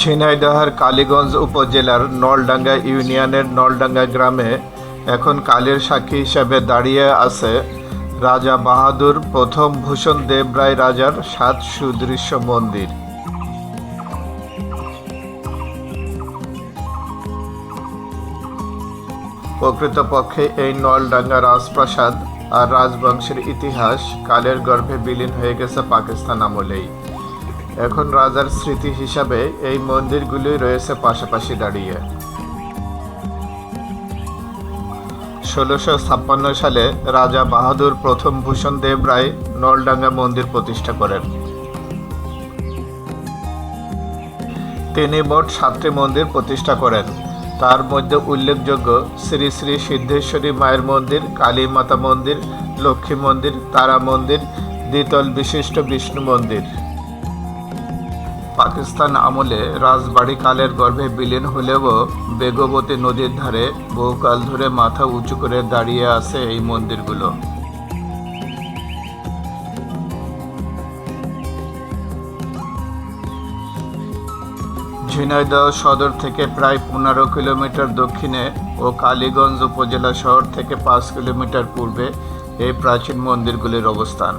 ঝিনাইদহের কালীগঞ্জ উপজেলার নলডাঙ্গা ইউনিয়নের নলডাঙ্গা গ্রামে এখন কালের সাক্ষী হিসাবে দাঁড়িয়ে আছে রাজা বাহাদুর প্রথম ভূষণ দেবরায় রাজার সাত সুদৃশ্য মন্দির। প্রকৃতপক্ষে এই নলডাঙ্গা রাজপ্রাসাদ আর রাজবংশের ইতিহাস কালের গর্ভে বিলীন হয়ে গেছে পাকিস্তান আমলেই। এখন রাজার স্মৃতি হিসাবে এই মন্দিরগুলি রয়েছে পাশাপাশি দাঁড়িয়ে। ষোলোশো ছাপ্পান্ন সালে রাজা বাহাদুর প্রথম ভূষণ দেব রায় নলডাঙ্গা মন্দির প্রতিষ্ঠা করেন। তিনি মোট সাতটি মন্দির প্রতিষ্ঠা করেন। তার মধ্যে উল্লেখযোগ্য শ্রী শ্রী সিদ্ধেশ্বরী মায়ের মন্দির, কালী মাতা মন্দির, লক্ষ্মী মন্দির, তারা মন্দির, দ্বিতল বিশিষ্ট বিষ্ণু মন্দির। পাকিস্তান আমলে রাজবাড়ি কালের গর্ভে বিলীন হলেও বেগবতী নদীর ধারে বহুকাল ধরে মাথা উঁচু করে দাঁড়িয়ে আছে এই মন্দিরগুলো। ঝিনাইদহ সদর থেকে প্রায় পনেরো কিলোমিটার দক্ষিণে ও কালীগঞ্জ উপজেলা শহর থেকে পাঁচ কিলোমিটার পূর্বে এই প্রাচীন মন্দিরগুলির অবস্থান।